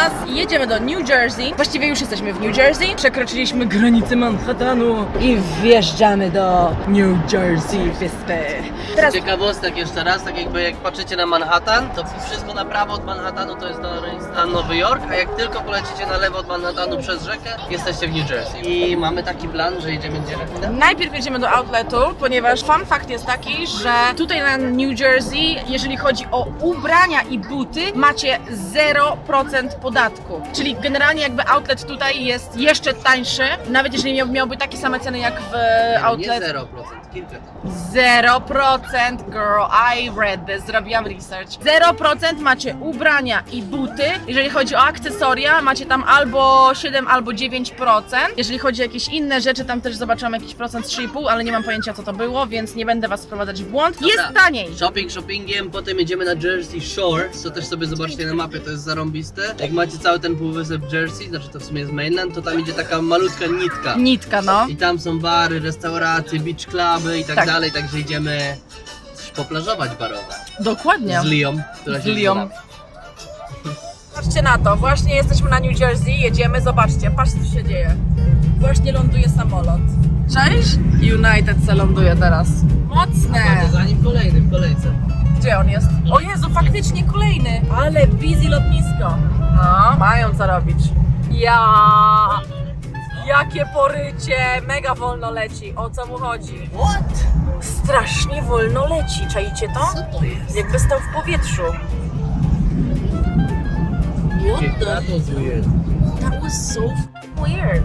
nas i jedziemy do New Jersey. Właściwie już jesteśmy w New Jersey. Przekroczyliśmy granicę Manhattanu i wjeżdżamy do New Jersey wyspy. Teraz Ciekawostek jeszcze raz, tak jakby jak patrzycie na Manhattan, to wszystko na prawo od Manhattanu to jest stan Nowy Jork, a jak tylko polecicie na lewo od Manhattanu przez rzekę, jesteście w New Jersey. I mamy taki plan, że jedziemy gdzie? Najpierw jedziemy do outletu, ponieważ fun fact jest taki, że tutaj na New Jersey, jeżeli chodzi o ubrania i buty, macie 0% podatku. Czyli generalnie jakby outlet tutaj jest jeszcze tańszy, nawet jeżeli miał, miałby takie same ceny jak w Nie outlet. 0%, kilka tam. 0% girl, I read this, zrobiłam research. 0% macie ubrania i buty. Jeżeli chodzi o akcesoria, macie tam albo 7, albo 9%. Jeżeli chodzi o jakieś inne rzeczy, tam też zobaczyłam jakiś procent 3,5, ale nie mam pojęcia co to było, więc nie będę was wprowadzać w błąd. Jest Dobra. taniej. Shopping shoppingiem, potem jedziemy na Jersey Shore, co też sobie zobaczcie na mapie, to jest zarąbiste. Jak macie cały ten półwysep Jersey, znaczy to w sumie jest mainland, to tam idzie taka malutka nitka. Nitka, no. I tam są bary, restauracje, beach cluby i tak, Tak. dalej, także idziemy coś poplażować barowe. Dokładnie. Z Lią, która Z się Lią. zna. Patrzcie na to, właśnie jesteśmy na New Jersey, jedziemy, zobaczcie, patrzcie co się dzieje. Właśnie ląduje samolot. Cześć? United se ląduje teraz. Mocne! A za nim kolejny w kolejce. Gdzie on jest? O faktycznie kolejny! Ale busy lotnisko. No, mają co robić. Ja! Jakie porycie! Mega wolno leci. O co mu chodzi? What? Strasznie wolno leci, czaicie to? Co to jest? Jakby stał w powietrzu. Jakie kratos weird. That was so weird.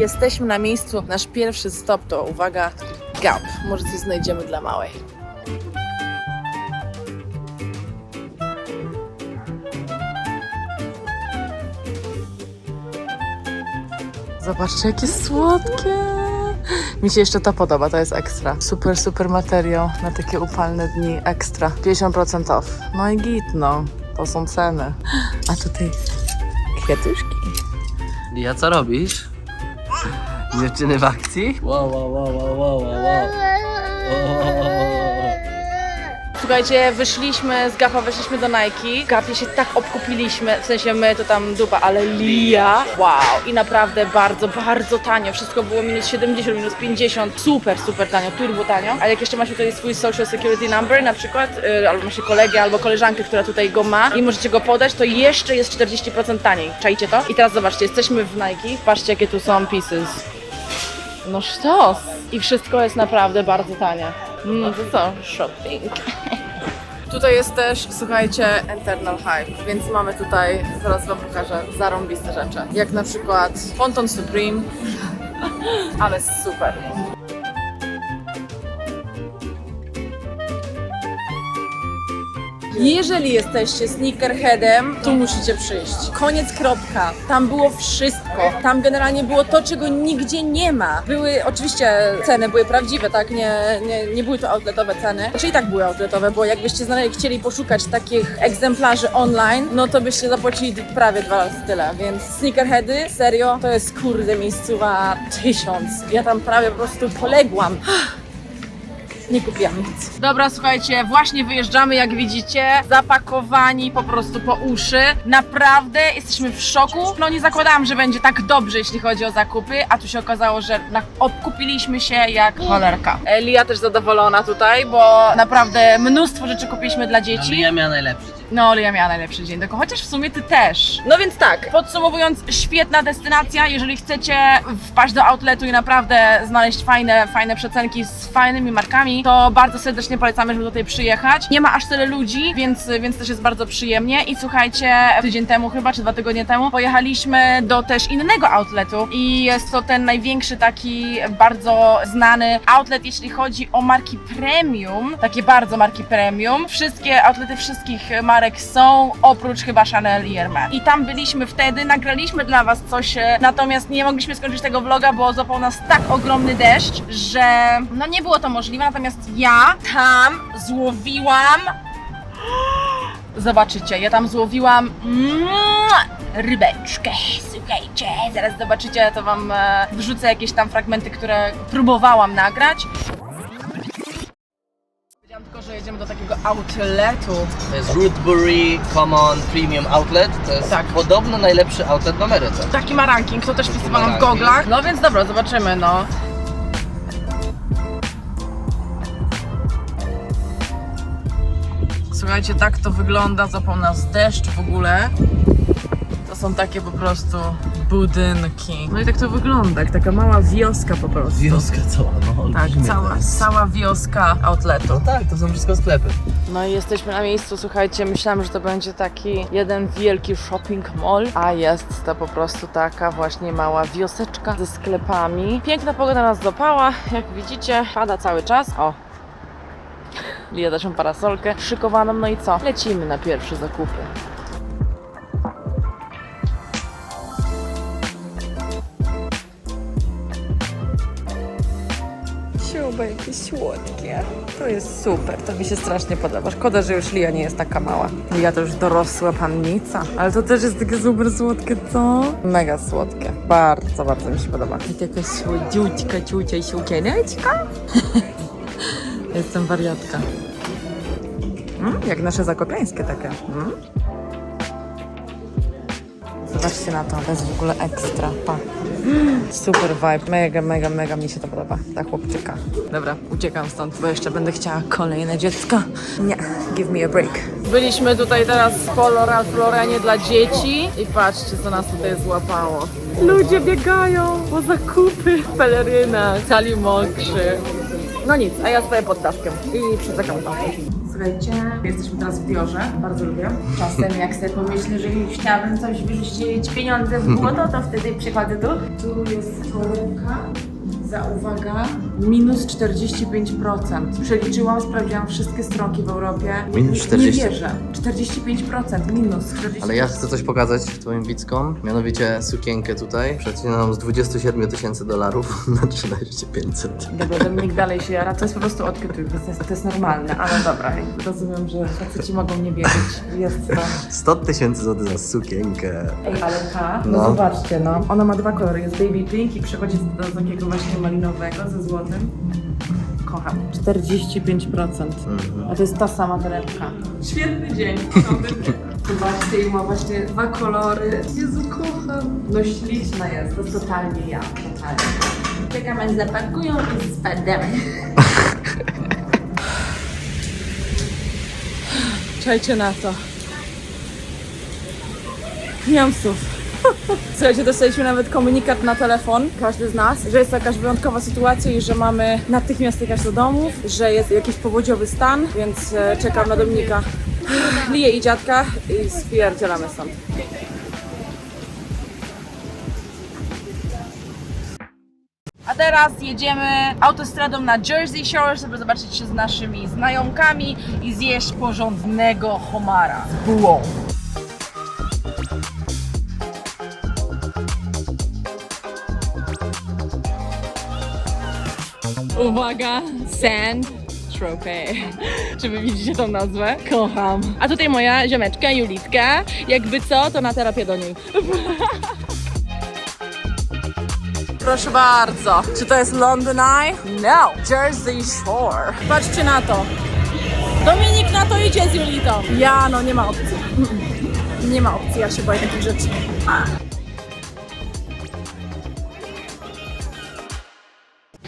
Jesteśmy na miejscu. Nasz pierwszy stop to, uwaga, Gap. Może coś znajdziemy dla małej. Zobaczcie, jakie słodkie. Mi się jeszcze to podoba, to jest ekstra. Super, super materiał na takie upalne dni. Ekstra. 50% off. No i git, no. To są ceny. A tutaj kwiatuszki. Ja co robisz? Dziewczyny w akcji? Wow, wow, wow, wow, wow, wow, wow. Słuchajcie, wyszliśmy z Gapa, weszliśmy do Nike. W Gapie się tak obkupiliśmy, w sensie my to tam dupa, ale Lia, wow. I naprawdę bardzo, bardzo tanio. Wszystko było minus 70, minus 50. Super, super tanio, turbo tanio. A jak jeszcze macie tutaj swój social security number na przykład, y, albo macie kolegę, albo koleżankę, która tutaj go ma i możecie go podać, to jeszcze jest 40% taniej. Czajcie to? I teraz zobaczcie, jesteśmy w Nike. Patrzcie, jakie tu są pieces. No sztos! I wszystko jest naprawdę bardzo tanie. No to co? Shopping. Tutaj jest też, słuchajcie, internal hype, więc mamy tutaj, zaraz wam pokażę, zarąbiste rzeczy. Jak na przykład Ponton Supreme, ale super. Jeżeli jesteście sneakerheadem, tu musicie przyjść. Koniec, kropka. Tam było wszystko. Tam generalnie było to, czego nigdzie nie ma. Były, oczywiście ceny były prawdziwe, tak? Nie, nie, nie były to outletowe ceny. Czyli tak były outletowe, bo jakbyście znaleźli, chcieli poszukać takich egzemplarzy online, no to byście zapłacili prawie dwa razy tyle. Więc sneakerheady, serio, to jest kurde miejscowa tysiąc. Ja tam prawie po prostu poległam. Nie kupiłam nic. Dobra, słuchajcie, właśnie wyjeżdżamy, jak widzicie, zapakowani po prostu po uszy. Naprawdę jesteśmy w szoku. No nie zakładałam, że będzie tak dobrze, jeśli chodzi o zakupy, a tu się okazało, że na- obkupiliśmy się jak cholerka. Lia też zadowolona tutaj, bo naprawdę mnóstwo rzeczy kupiliśmy dla dzieci. Ja miała najlepszy No, Lia miała najlepszy dzień, tylko chociaż w sumie ty też. No więc tak, podsumowując, świetna destynacja. Jeżeli chcecie wpaść do outletu i naprawdę znaleźć fajne, fajne przecenki z fajnymi markami, to bardzo serdecznie polecamy, żeby tutaj przyjechać. Nie ma aż tyle ludzi, więc, więc też jest bardzo przyjemnie. I słuchajcie, tydzień temu chyba, czy dwa tygodnie temu, pojechaliśmy do też innego outletu i jest to ten największy taki bardzo znany outlet, jeśli chodzi o marki premium, takie bardzo marki premium. Wszystkie outlety wszystkich marek są, oprócz chyba Chanel i Hermes. I tam byliśmy wtedy, nagraliśmy dla Was coś, e, natomiast nie mogliśmy skończyć tego vloga, bo złapał nas tak ogromny deszcz, że no nie było to możliwe, natomiast ja tam złowiłam Zobaczycie, ja tam złowiłam mm, rybeczkę. Słuchajcie, zaraz zobaczycie, to wam e, wrzucę jakieś tam fragmenty, które próbowałam nagrać. Jedziemy do outletu. To jest Rootbury Common Premium Outlet. To jest Tak. podobno najlepszy outlet w Ameryce. Taki ma ranking, to też wpisywałam w ranking. goglach. No więc dobra, zobaczymy, no. Słuchajcie, tak to wygląda, zapał nas deszcz w ogóle. Są takie po prostu budynki. No i tak to wygląda, jak taka mała wioska po prostu. Wioska cała, no Tak, olbrzymia cała, cała wioska outletu. No tak, to są wszystko sklepy. No i jesteśmy na miejscu, słuchajcie, myślałam, że to będzie taki jeden wielki shopping mall, a jest to po prostu taka właśnie mała wioseczka ze sklepami. Piękna pogoda nas dopała, jak widzicie, pada cały czas. O! Lia ma parasolkę szykowaną, no i co? Lecimy na pierwsze zakupy. Siuba, jakie słodkie. To jest super, to mi się strasznie podoba. Szkoda, że już Lia nie jest taka mała. Lia to już dorosła pannica. Ale to też jest takie super słodkie, co? Mega słodkie. Bardzo, bardzo mi się podoba. I taka słodziutka, ciucia i sukieneczka. Jestem wariatka. Mm, jak nasze zakopiańskie takie. Mm. Zobaczcie na to, to jest w ogóle ekstra. Pa. Super vibe, mega, mega, mega mi się to podoba, ta chłopczyka. Dobra, uciekam stąd, bo jeszcze będę chciała kolejne dziecko. Nie, give me a break. Byliśmy tutaj teraz w Polo Ralph dla dzieci i patrzcie, co nas tutaj złapało. Ludzie biegają po zakupy w pelerynach, mokrzy. No nic, a ja stoję pod i przeczekam tam. Słuchajcie, jesteśmy teraz w Diorze, bardzo lubię. Czasem jak sobie pomyślę, że chciałabym coś wyrzucić pieniądze w błoto, to wtedy przychodzę tu. Tu jest torebka za uwaga, minus 45%. Przeliczyłam, sprawdziłam wszystkie stronki w Europie. Minus 40? Nie wierzę. 45% minus 45%. Ale ja chcę coś pokazać twoim widzkom, mianowicie sukienkę tutaj. Przecinam z 27 tysięcy dolarów na 13 500. Dobra, Dominik dalej się jara, to jest po prostu odkryty, to jest, to jest normalne, ale dobra, rozumiem, że faceci mogą nie wiedzieć, jest to... 100 tysięcy złotych za sukienkę. Ej, ale ta, no, No. zobaczcie, no, ona ma dwa kolory, jest baby pink i przechodzi do takiego właśnie malinowego ze złotym. Kocham. 45%. A to jest ta sama torebka. Świetny dzień. Zobaczcie, i ma właśnie dwa kolory. Jezu, kocham. No śliczna jest, to jest totalnie ja, totalnie. Czekam aż zapakują i spadamy. Czajcie na to. Nie mam słów. Słuchajcie, dostaliśmy nawet komunikat na telefon, każdy z nas, że jest jakaś wyjątkowa sytuacja i że mamy natychmiast jechać do domów, że jest jakiś powodziowy stan, więc e, czekam na Dominika, Liję i dziadka i spierdzielamy stąd. A teraz jedziemy autostradą na Jersey Shore, żeby zobaczyć się z naszymi znajomkami i zjeść porządnego homara z bułą. Uwaga, Sand Trophy. Czy wy widzicie tą nazwę? Kocham. A tutaj moja ziomeczka Julitka. Jakby co, to na terapię do niej. Proszę bardzo. Czy to jest London Eye? No. Jersey Shore. Patrzcie na to. Dominik na to idzie z Julitą. Ja, no nie ma opcji. Nie ma opcji, ja się boję takich rzeczy.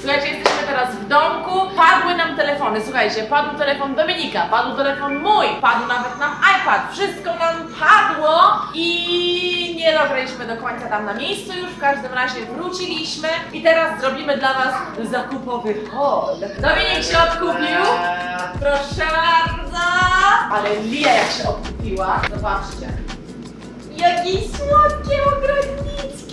Słuchajcie, teraz w domku. Padły nam telefony. Słuchajcie, padł telefon Dominika, padł telefon mój, padł nawet nam iPad. Wszystko nam padło i nie dograliśmy do końca tam na miejscu już. W każdym razie wróciliśmy i teraz zrobimy dla Was zakupowy haul. Dominik się odkupił. Proszę bardzo. Ale Lia jak się odkupiła. Zobaczcie. Jaki słodkie ogrodniczki!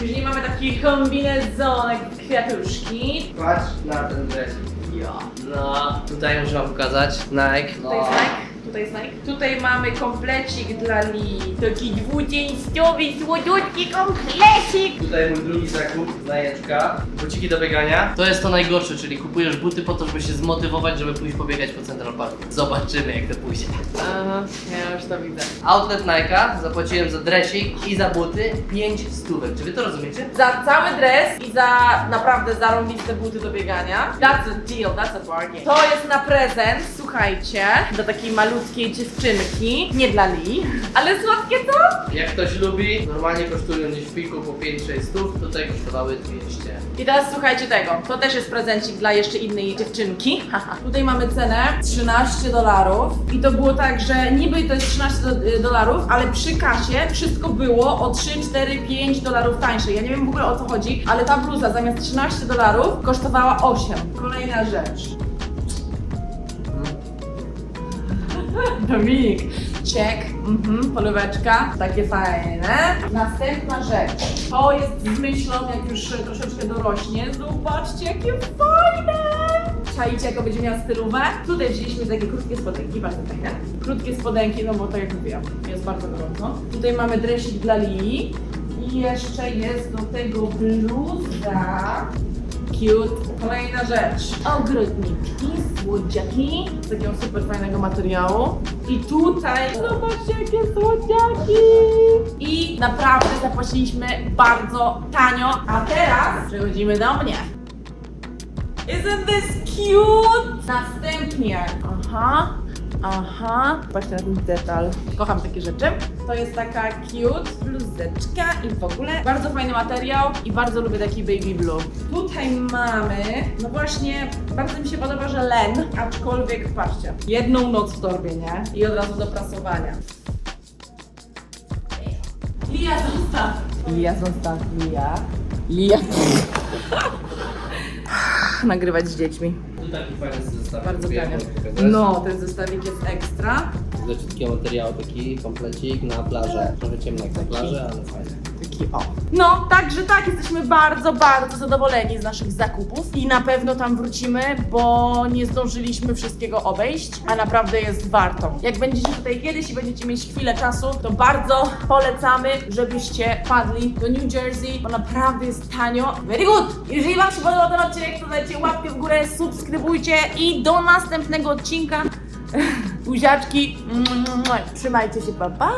Później mamy taki kombinezonek kwiatuszki. Patrz na ten dresik. Ja. No, tutaj muszę wam pokazać. Nike. No. To jest Nike, Tutaj jest Nike. Tutaj mamy komplecik dla Li. Taki dwudziesięciowy, słodutki komplecik. Tutaj mój drugi zakup, zajeczka, buciki do biegania. To jest to najgorsze, czyli kupujesz buty po to, żeby się zmotywować, żeby pójść pobiegać po Central Parku. Zobaczymy jak to pójdzie. Aha, ja już to widzę. Outlet Nike'a zapłaciłem za dresik i za buty 5 stówek. Czy wy to rozumiecie? Za cały dres i za naprawdę zarąbiste buty do biegania. That's a deal, that's a bargain. To jest na prezent, słuchajcie, dla takiej malutkiej dziewczynki. Nie dla Li, ale słodkie co? Jak ktoś lubi, normalnie kosztują gdzieś w piku po 5-6 stów, tutaj kosztowały 200. I teraz słuchajcie tego. To też jest prezencik dla jeszcze innej dziewczynki. Haha. Tutaj mamy cenę 13 dolarów. I to było tak, że niby to jest 13 do, y, dolarów, ale przy kasie wszystko było o 3, 4, 5 dolarów tańsze. Ja nie wiem w ogóle o co chodzi, ale ta bluza zamiast 13 dolarów kosztowała 8. Kolejna rzecz. Dominik, check, mhm, polóweczka, takie fajne. Następna rzecz, to jest z myślą, jak już troszeczkę dorośnie, zobaczcie jakie fajne! Czajcie, jaką będzie miała stylówę? Tutaj wzięliśmy takie krótkie spodenki, bardzo fajne. Krótkie spodenki, no bo tak jak mówiłam, jest bardzo gorąco. Tutaj mamy dresik dla Lili i jeszcze jest do tego bluza. Cute. Kolejna rzecz. Ogrodniczki, słodziaki z takiego super fajnego materiału. I tutaj, zobaczcie jakie słodziaki! I naprawdę zapłaciliśmy bardzo tanio. A teraz przechodzimy do mnie. Isn't this cute? Następnie. Aha. Aha. Patrzcie na ten detal. Kocham takie rzeczy. To jest taka cute bluzeczka i w ogóle bardzo fajny materiał i bardzo lubię taki baby blue. Tutaj mamy, no właśnie, bardzo mi się podoba, że len, aczkolwiek patrzcie, jedną noc w torbie, nie? I od razu do prasowania. Lia, zostaw! Lia, zostaw, Lia. Lia. Nagrywać z dziećmi. Tu taki fajny zestaw. Bardzo pokazać. No, ten zestawik jest ekstra. Z leciutkiego materiału taki komplecik na plażę. Trochę ciemno jak na plażę, ale fajnie. Taki o. No, także tak, jesteśmy bardzo, bardzo zadowoleni z naszych zakupów i na pewno tam wrócimy, bo nie zdążyliśmy wszystkiego obejść, a naprawdę jest warto. Jak będziecie tutaj kiedyś i będziecie mieć chwilę czasu, to bardzo polecamy, żebyście padli do New Jersey, bo naprawdę jest tanio. Very good! Jeżeli Wam się podobał ten odcinek, to dajcie łapkę w górę, subskrybujcie i do następnego odcinka. Buziaczki, Trzymajcie się, pa pa!